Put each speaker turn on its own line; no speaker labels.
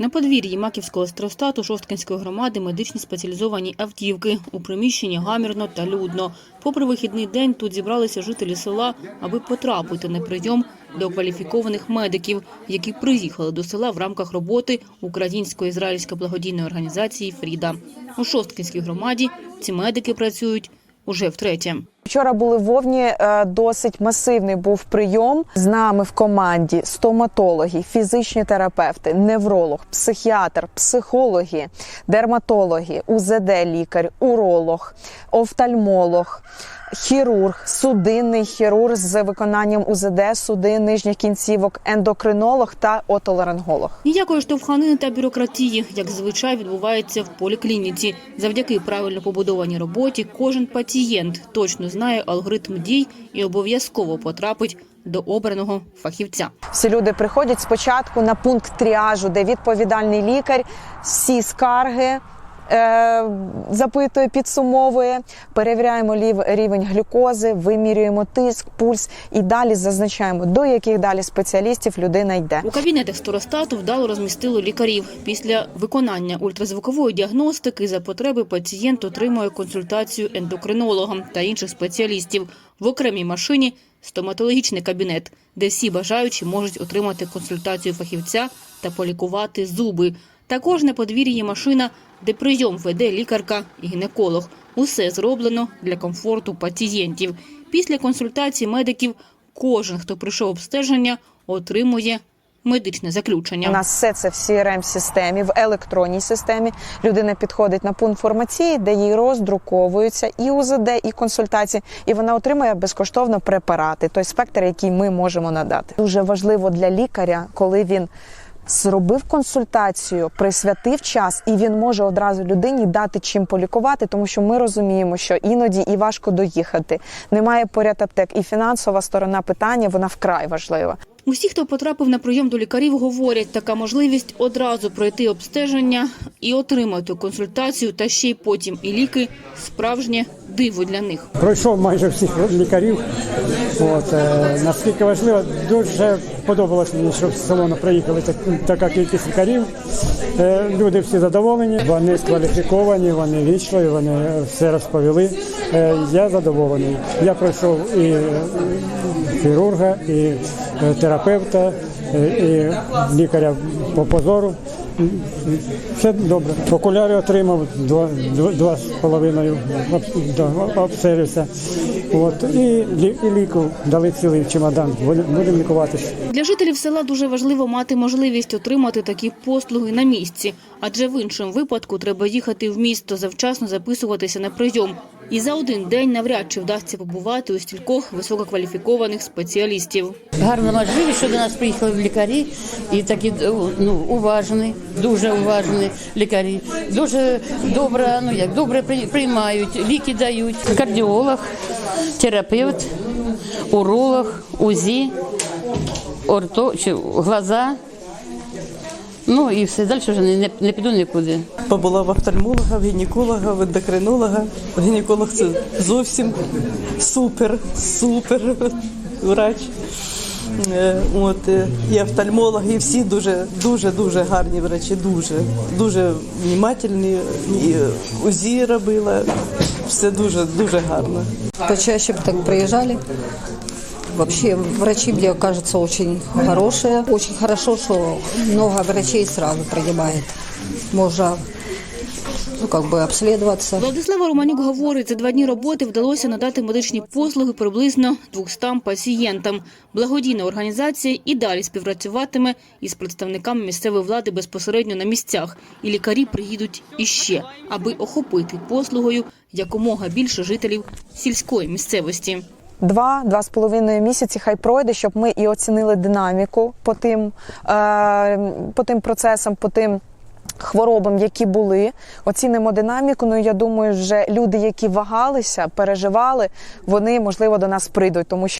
На подвір'ї Маківського старостату Шосткинської громади медичні спеціалізовані автівки. У приміщенні гамірно та людно. Попри вихідний день тут зібралися жителі села, аби потрапити на прийом до кваліфікованих медиків, які приїхали до села в рамках роботи українсько-ізраїльської благодійної організації «Фріда». У Шосткинській громаді ці медики працюють уже втретє.
Вчора були Вовні, е, досить масивний був прийом. З нами в команді стоматологи, фізичні терапевти, невролог, психіатр, психологи, дерматологи, УЗД-лікар, уролог, офтальмолог. Хірург, судинний хірург з виконанням УЗД, суди нижніх кінцівок, ендокринолог та отоларинголог.
Ніякої штовханини та бюрократії, як зазвичай відбувається в поліклініці. Завдяки правильно побудованій роботі кожен пацієнт точно знає алгоритм дій і обов'язково потрапить до обраного фахівця.
Всі люди приходять спочатку на пункт тріажу, де відповідальний лікар всі скарги. Е, Запитує, підсумовує, перевіряємо рівень глюкози, вимірюємо тиск, пульс і далі зазначаємо, до яких далі спеціалістів людина йде.
У кабінетах старостату вдало розмістили лікарів. Після виконання ультразвукової діагностики за потреби пацієнт отримує консультацію ендокринолога та інших спеціалістів. В окремій машині стоматологічний кабінет, де всі бажаючі можуть отримати консультацію фахівця та полікувати зуби. Також на подвір'ї машина, де прийом веде лікарка і гінеколог. Усе зроблено для комфорту пацієнтів. Після консультації медиків кожен, хто прийшов обстеження, отримує медичне заключення.
У нас все це в crm системі в електронній системі. Людина підходить на пункт формації, де їй роздруковуються і УЗД, і консультації, і вона отримує безкоштовно препарати, той спектр, який ми можемо надати. Дуже важливо для лікаря, коли він. Зробив консультацію, присвятив час, і він може одразу людині дати чим полікувати, тому що ми розуміємо, що іноді і важко доїхати. Немає поряд аптек, і фінансова сторона питання вона вкрай важлива.
Усі, хто потрапив на прийом до лікарів, говорять, така можливість одразу пройти обстеження і отримати консультацію, та ще й потім і ліки справжнє диво для них.
Пройшов майже всіх лікарів. От, е, наскільки важливо, дуже подобалося мені, що в салону приїхали так, така кількість лікарів. Е, люди всі задоволені, вони скваліфіковані, вони вічливі, вони все розповіли. Е, я задоволений. Я пройшов і хірурга, і терапевта, е, і лікаря по позору. Все добре. Окуляри отримав два, два, з половиною об- От, і, і ліку дали цілий чемодан. Будемо лікуватися.
Для жителів села дуже важливо мати можливість отримати такі послуги на місці, адже в іншому випадку треба їхати в місто, завчасно записуватися на прийом. І за один день навряд чи вдасться побувати у стількох висококваліфікованих спеціалістів.
Гарна можливість, що до нас приїхали лікарі, і такі ну, уважні, дуже уважні лікарі. Дуже добре, ну як добре при- приймають, ліки дають. Кардіолог, терапевт, уролог, УЗІ, орто, чи глаза. Ну і все далі вже не, не, не піду нікуди.
Побула в офтальмолога, в гінеколога, в ендокринолога. Гінеколог це зовсім супер, супер врач. Е, От, е, і офтальмологи, і всі дуже, дуже, дуже гарні врачі, дуже, дуже внимательні. І УЗІ робила, все дуже, дуже гарно.
Почаще бы так приезжали. Вообще врачи, мне кажется, очень хорошие. Очень хорошо, что много врачей сразу принимает. Можно ну, как бы обследоваться.
Владислава Романюк говорить, за два дні роботи вдалося надати медичні послуги приблизно 200 пацієнтам. Благодійна організація і далі співпрацюватиме із представниками місцевої влади безпосередньо на місцях. І лікарі приїдуть іще, аби охопити послугою якомога більше жителів сільської місцевості.
Два, два з половиною місяці хай пройде, щоб ми і оцінили динаміку по тим, е, по тим процесам, по тим хворобам, які були. Оцінимо динаміку. Ну я думаю, вже люди, які вагалися, переживали, вони можливо до нас прийдуть, тому що.